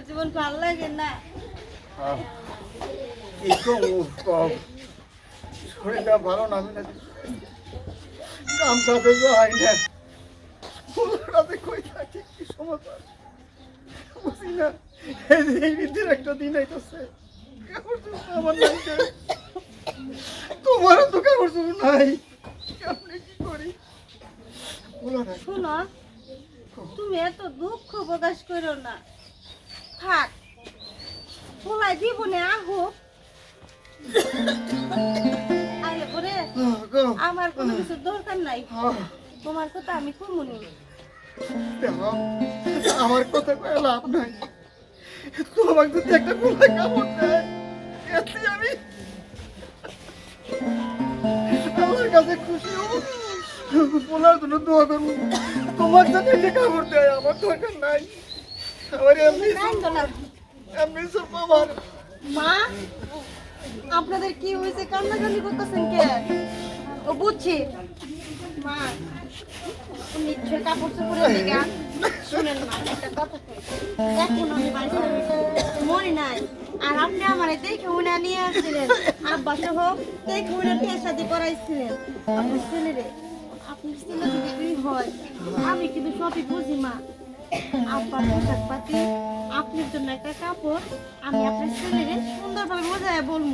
মানুষের জীবন ভালো লাগে না। শরীরটা ভালো না আমি না কাম কাজে যাই না। রাতে কই থাকি কি সমস্যা বুঝি না এই যে একটা দিন আইতেছে। কাপড় চোপড় আমার তোমারও তো কাপড় চোপড় নাই। আপনি কি করি? শোনো তুমি এত দুঃখ প্রকাশ করো না। থাক। পোলাই জীবনে আহো। আইলে পরে আহ, আমার কোনো কিছু দরকার নাই। তোমার কথা আমি কমুনি দেখো, আমার কথা কয়ে লাভ নাই। তোমাকে যদি একটা গোলা কামড় দেয়। আমি আল্লাহর কাছে খুশি হব। জন্য দোয়া করব। তোমার একটা কামড় দেয় আমার দরকার নাই। মা আপনাদের কি হয়েছে? কান্নাকান্নি করতেছেন কে? ও বুঝছি। মা নিশ্চয় কাপড় চোপড়ের দিকে। শুনেন মা একটা কথা এখন আমি বাড়িতে মনে নাই আর আপনি আমার দেখে উনি নিয়ে আসছিলেন। আব্বা সহ দেখে উনি করাইছিলেন। আপনার ছেলে যদি হয় আমি কিন্তু সবই বুঝি মা। আব্বার পোশাক আপনার জন্য একটা কাপড় আমি আপনার ছেলেরে সুন্দরভাবে বোঝায় বলব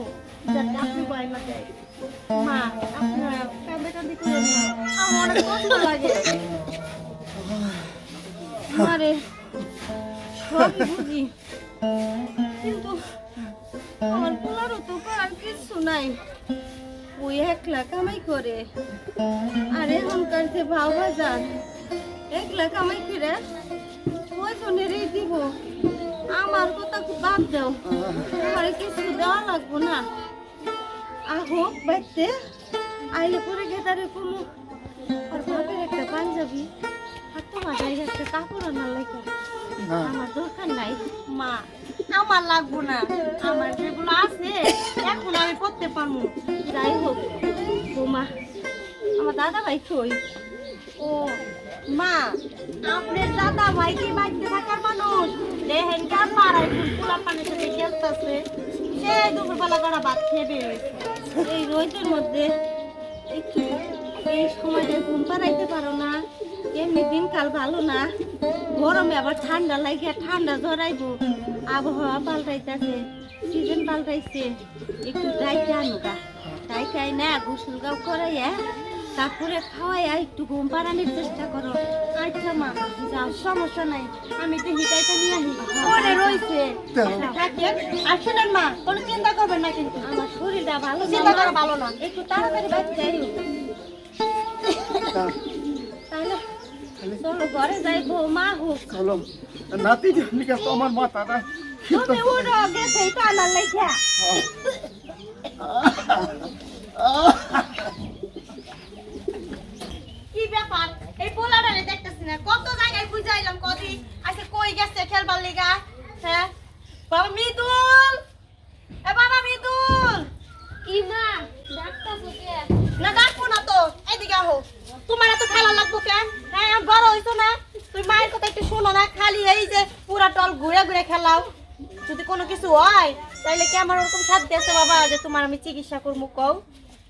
আমার অনেক কষ্ট কিছু নাই। ওই একলা কামাই করে। আর এখনকার যে ভাও বাজার একলা কামাই করে বাদ দাও আমার কিছু দেওয়া লাগবো না। আহো বাইতে। আইলে পরে গেতারে কোনো আর বাপের একটা পাঞ্জাবি আর তোমার গায়ে একটা কাপড় আনার লাগে। আমার দরকার নাই। মা আমার লাগবো না। আমার যেগুলো আছে এখন আমি করতে পারব। যাই হোক বৌমা আমার দাদা ভাই কই? ও মা আপনার দাদা ভাই কি বাড়িতে থাকার মানুষ? কার পাড়ায় ফুল পোলা পানের সাথে খেলতেছে। সে দুপুরবেলা করা ভাত খেয়ে এই রোদের মধ্যে একটু এই সময়টা ঘুম পাড়াইতে পারো না। এমনি দিনকাল ভালো না। গরমে আবার ঠান্ডা লাগে ঠান্ডা জড়াইবো আবহাওয়া পাল্টাইতেছে, সিজন পাল্টাইছে। একটু ডাইকে আনুকা ডাইকে না গোসল গাও করাইয়া তারপরে খাওয়াইয়া একটু ঘুম পাড়ানোর চেষ্টা করো। আচ্ছা মা যাও সমস্যা নাই। আমি তো হিটাইটা নিয়ে আসি। পরে রয়েছে। থাকেন আর শুনেন মা কোনো চিন্তা করবেন না কিন্তু। আমার শরীরটা ভালো চিন্তা করা ভালো না। একটু তাড়াতাড়ি তাহলে চলো ঘরে যাই। মা হোক। চলো। নাতি আমার মাথাটা তুমি উড়ো গেছে এটা আনার লেখা কি ব্যাপার? এই পোলাডারে দেখতেছি না। কত জায়গায় বুঝাইলাম কদি আচ্ছা কই গেছে খেলবার লিগা? হ্যাঁ? বাবা মিদুল! এ বাবা মিদুল! কি মা কে? না ডাকবো না তো। এদিকে আহো। তোমার এত খেলা লাগবো কেন? হ্যাঁ বড় হইছো না? তুমি মায়ের কথা একটু শোনো না। খালি এই যে পুরা টল ঘুরে ঘুরে খেলাও। যদি কোনো কিছু হয় তাইলে কি আমার ওরকম সাথ দিয়েছে বাবা যে তোমার আমি চিকিৎসা করব কও?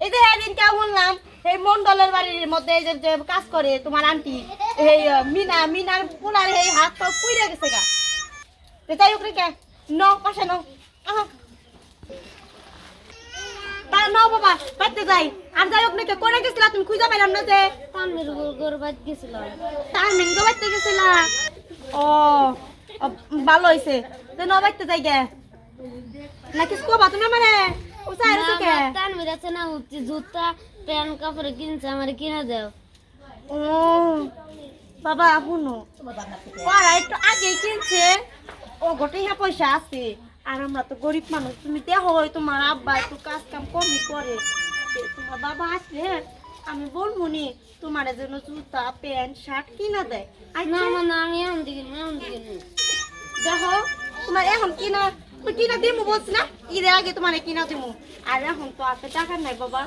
এই যে একদিন কে বললাম এই মন্ডলের বাড়ির মধ্যে এই যে কাজ করে তোমার আন্টি এই মিনা মিনার পুনার এই হাত পা পুইরে গেছে গা। তো যাই হোক রে কে ন পাশে ন। তা নাও বাবা বাইতে যাই। আর যাই নাকি করে গেছিলা তুমি খুঁজে পাইলাম না যে? পানির গরু বাদ গেছিল তার মেঙ্গো বাইতে গেছিলা? ও ও, ভালো হইছে। তো ন বাইতে যাই গে। না কিছু কবা তুমি মানে ও চাই টান মেরেছে না উঠছি জুতা প্যান্ট কাপড় কিনছে আমার কিনা দাও। ও বাবা শুনো। পাড়া একটু আগে কিনছে। ও গোটে হ্যাঁ পয়সা আছে। আর আমরা তো গরিব মানুষ তুমি দেখো তোমার আব্বা একটু কাজ কাম কমই করে। তোমার বাবা আসলে আমি বলব নি তোমার জন্য জুতা প্যান্ট শার্ট কিনা দেয়। না না আমি এখন দিকে না এখন দিকে দেখো তোমার এখন কিনা তুমি কিনা দিমু বলছি না ঈদের আগে তোমার কিনা দিমু। আর এখন তো আছে টাকা নাই বাবা।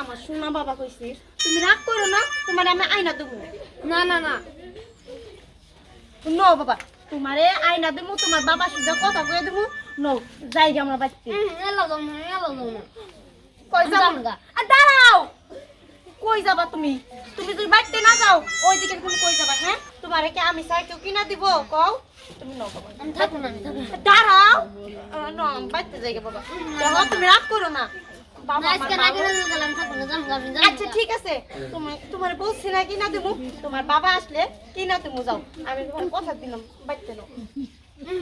আমার সোনা বাবা কইছে তুমি রাগ করো না তোমার আমি আয়না দেবো না না না। ন বাবা তোমারে আয়না দেবো তোমার বাবার সাথে কথা কয়ে দেবো নো যাই গে আমরা না কই যাব। দাঁড়াও! কই যাবা তুমি? তুমি যদি বাড়িতে না যাও ওই দিকে তুমি কই যাবা হ্যাঁ? তোমারে কি আমি সাইকেল কিনা দিব? কও? তুমি নাও বাবা। আমি থাকব না দাঁড়াও। না বাড়িতে যাই বাবা। দেখো তুমি রাগ করো না। কিনে। আচ্ছা ঠিক আছে। তোমার বলছি না কিনা দেবো? তোমার বাবা আসলে কিনা দেবো যাও। আমি তোমার কথা দিলাম বাড়িতে নাও।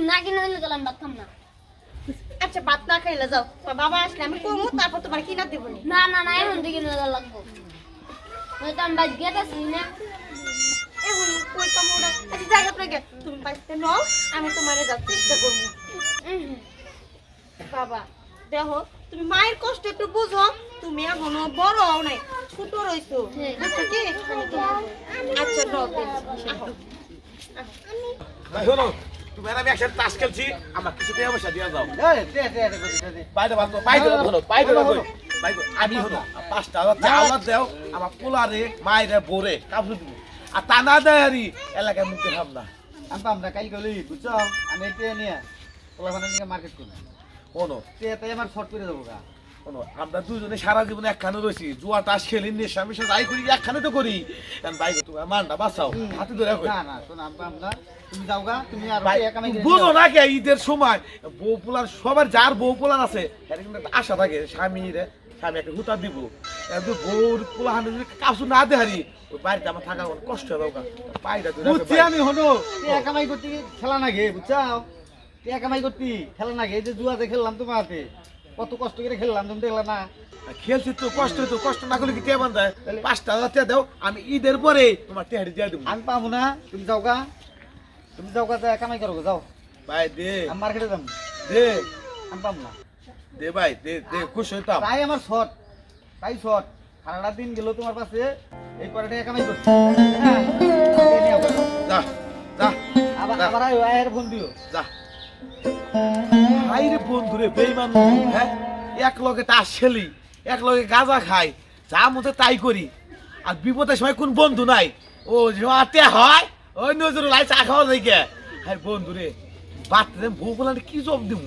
না কিনে দিলে গেলাম ভাত খাম না। আচ্ছা ভাত না খাইলে যাও। বাবা আসলে আমি কমু তারপর তোমার কিনা দেবো না না না এখন দিকে লাগবো। নয়তো আমি বাইক গেতেছি না? এখন কই কামড়া আচ্ছা জায়গা থেকে তুমি বাড়িতে নাও আমি তোমারে যাও চেষ্টা করব। বাবা দেখো তুমি মায়ের কষ্ট একটু বুঝো তুমি এখনও বড় হও নাই ছোট রইছো। বুঝছ কি? আচ্ছা শোনো তুমি আমি একসাথে তাস খেলছি আমার কিছু টাকা পয়সা দিয়ে যাও। এই, দে, দে, দে, দে, দে, দে। বাইরে বাইরে হলো বাইরে হলো। আমি হলো পাঁচটা হাজার দেও আমার পোলারে মায়েরে বোরে কাপড় দিব আর তা না দেয় আরি এলাকায় মুখে খাব না। আমি না কাল গলি বুঝছ? আমি এটা নিয়ে পোলাপানের নিয়ে মার্কেট করি শোনো। তে আমার শর্ট করে দেবো গা। শোনো আমরা দুজনে সারা জীবনে একখানে রয়েছি। জুয়া টাস খেলি নেশা মিশা যাই করি একখানে তো করি। ভাই তুমি মানটা বাঁচাও হাতে ধরে না না শোন আমি পাম তুমি যাও গা তুমি আর ভাই, একা মাই বুঝো না। কে ঈদের সময় বউ পোলার সবার যার বউ পোলার আছে আশা থাকে স্বামী স্বামী একটা হুতা দিব। কিন্তু বউর পোলা হানে যদি কাছু না দেহারি ওই বাড়িতে আমার থাকা কষ্ট হবে ওকা পাইটা ধরে বুঝছি আমি হলো তুই একা মাই করতে খেলা না গে বুঝছাও? তুই একা মাই খেলা না গে এই যে জুয়াতে খেললাম তোমার হাতে কত কষ্ট করে খেললাম তুমি দেখলা না? খেলছি তো কষ্ট তো কষ্ট না করলে কি কেমন দেয় পাঁচটা হাজার দাও আমি ঈদের পরে তোমার টেহারি দিয়ে দেবো। আমি পাবো না তুমি যাও গা। তুমি যাও গা যা একা মাই করো যাও। ভাই দে। আমি মার্কেটে যাব দে। আমি পাবো না। দে ভাই দে দে খুশ হইতাম। তাই আমার শর্ট তাই শর্ট সারাটা দিন গেল তোমার পাশে। এই কয়টা একা মাই করছি। যা যা আবার আবার আয়ের ফোন দিও যা। বন্ধু রে বেইমান হ্যাঁ? এক লগে তাস খেলি এক লগে গাঁজা খাই যা মতো তাই করি। আর বিপদের সময় কোন বন্ধু নাই। ও জমাতে হয় ওই নজর লাই চা খাওয়া যাই কে হ্যাঁ বন্ধু রে বাচ্চাদের বউ কি জব দিব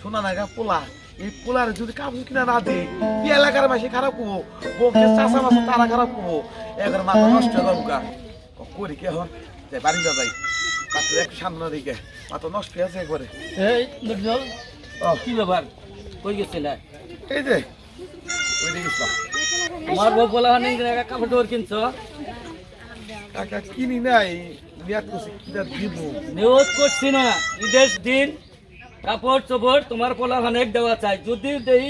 শোনা না গা পোলা। এই পোলার যদি কাপড় কিনা না দিই এই এলাকার মাসে খারাপ করব বউকে চাষা মাসে তারা খারাপ করব এবার মাথা নষ্ট হয়ে যাব করি কে হন যাই বাড়ি যা যাই। বাচ্চাদের একটু সামনে দিকে মাথা নষ্ট হয়ে আছে একবারে। এই কি ব্যাপার? কই গেছিলে? এই যে ওই দিকে আমার বউ হয় কাপড় টাপড় কিনছো? কাকা কিনি নাই নিয়াত করছি কিনা দিব। নিউজ করছি না ঈদের দিন কাপড় চোপড় তোমার পোলা অনেক দেওয়া চাই। যদি দেই,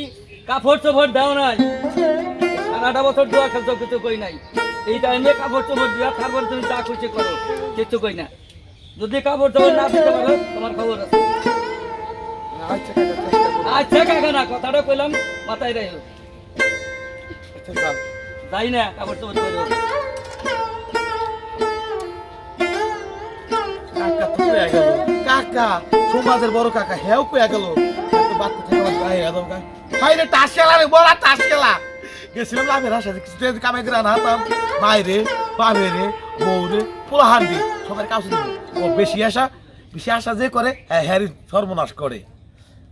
কাপড় চোপড় দেও নাই। সারাটা বছর দোয়া খেলছো, কিছু কই নাই। এই টাইমে কাপড় চোপড় দিয়া তারপর তুমি যা খুশি করো, কিছু কই না। যদি কাপড় চোপড় না দিতে পারো, তোমার খবর আছে। আচ্ছা কাকা না, কথাটা কইলাম, মাথায় রাখো যাই না, কাপড় চোপড় করো কাকা। সমাজের বড় কাকা, হেও কয়ে গেল বাচ্চা তাস খেলা রে, বড় তাস খেলা। গেছিলাম লাভের আশাতে, কিছু করে আনা হতাম। মায়েরে বাবে রে, বউ রে, পোলা হান্ডি সবার কাছে ও বেশি আশা বেশি আশা যে করে হ্যাঁ হ্যারি সর্বনাশ করে।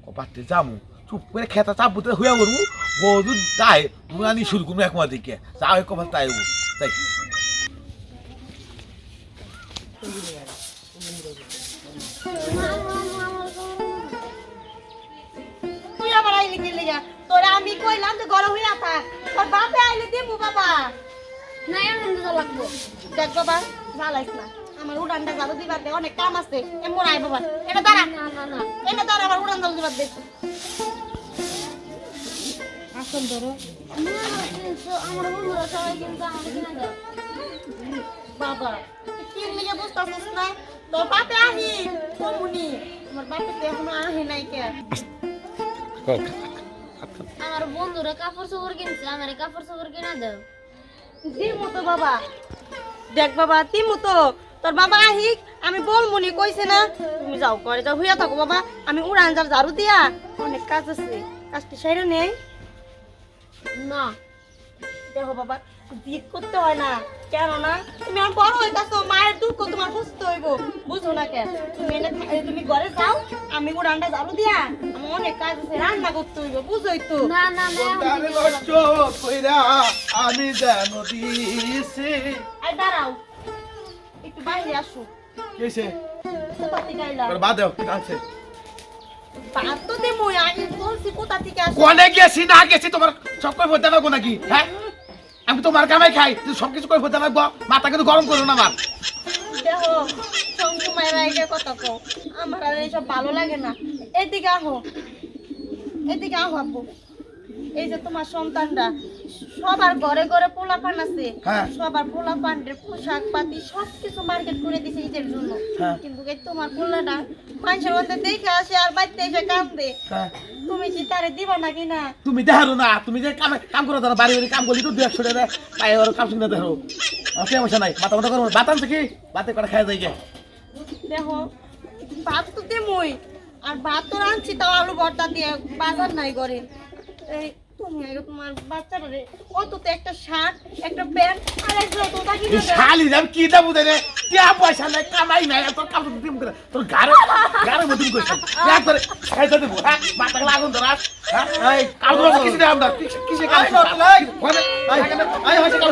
ও বাড়তে যামু, চুপ করে খেতা চাপ বুতে হইয়া করব, বউ যায় নুয়ানি শুরু করব এক মাস দিকে যা হয় তাই তাই। কি লিগা তোরা আমি কইলাম যে গরম হইয়া থাক। তোর বাপে আইলে দিমু বাবা। না এখন দিতে লাগবো। দেখ বাবা জ্বালাইস না। আমার উড়ানটা জালু দিবার দে অনেক কাম আছে। এমন আই বাবা। এটা দাঁড়া। না না না। এটা দাঁড়া আমার উড়ান জালু দিবার দে। আসল ধরো। আমার বন্ধুরা সবাই কিন্তু আমাকে কিনে দাও বাবা কি লিগে বুঝতাছিস না? তোর বাপে আহি। কমুনি। আমার বাপে এখনও আহে নাই কে। আমার বন্ধুরা কাপড় চোপড় কিনছে আমার কাপড় চোপড় কিনা দাও। দিমু তো বাবা। দেখ বাবা দিমু তো তোর বাবা আহিক আমি বল মনি কইছে না তুমি যাও করে যাও হইয়া থাকো বাবা। আমি উড়ান যার ঝাড়ু দিয়া অনেক কাজ আছে। কাজটি সেরে নেই। না। দেখো বাবা জিদ করতে হয় না। কেন না তুমি আমার বড় হইতাছো মায়ের দুঃখ তোমার সুস্থ হইব। বুঝো না কেন? তুমি এনে তুমি ঘরে যাও আমি উড়ানটা ঝাড়ু দিয়া আমার অনেক কাজ আছে রান্না করতে হইব বুঝোই তো। না না না আমি যেন দিছি আর দাঁড়াও একটু বাইরে আসো। কেছে কোথা থেকে আইলা বাদ আছে বাদ তো দেবই আমি বলছি কোথা থেকে আসো? কোনে গেছি না গেছি তোমার সব কই হতে পারব নাকি? হ্যাঁ? আমি তোমার কামাই খাই তুই সব কিছু কই হতে পারব মাথা কিন্তু গরম করো না আমার মায়ের আগে আমার এইসব ভালো লাগে না। এদিকে আহো। এদিকে আহো আব্বু। এই যে তোমার সন্তানরা সবার ঘরে ঘরে পোলা পান আছে। হ্যাঁ। সবার পোলা পানের পোশাক পাতি সব কিছু মার্কেট করে দিছে ঈদের জন্য। হ্যাঁ। কিন্তু তোমার পোলাটা মানুষের মধ্যে দেখে আসে আর বাড়িতে এসে কান্দে। হ্যাঁ। তুমি কি তারে দিবা না তুমি দেখারো না তুমি যে কাম কাম করো তারা বাড়ি বাড়ি কাম করলি তো দু একশো টাকা পায়ে ওর কাম শুনে দেখো। কে সমস্যা নাই। মাথা মাথা করো বাতান কি? বাতে করে খাই যাই গে। দেখো ভাত তো দেমই। আর ভাত তো রাঁধছি তাও আলু ভর্তা দিয়ে। বাজার নাই করে এই তুমি আগে তোমার বাচ্চাটা রে। অত তো একটা শার্ট একটা প্যান্ট আর এক জোড়া তোতা কিনে দাও। শালি দাম কি দাম উদে রে? টিয়া পয়সা নাই কামাই নাই তোর কাপড় দিম করে। তোর গারে গারে মধ্যে দিম করে একবারে খাইতে দেবো হ্যাঁ? মাথা লাগুন ধরাস হ্যাঁ? এই কালকে কিছু দাম দাও কিসে কাজ আই, বাপ, লাই। মানে আই, আই, হয়েছে কাল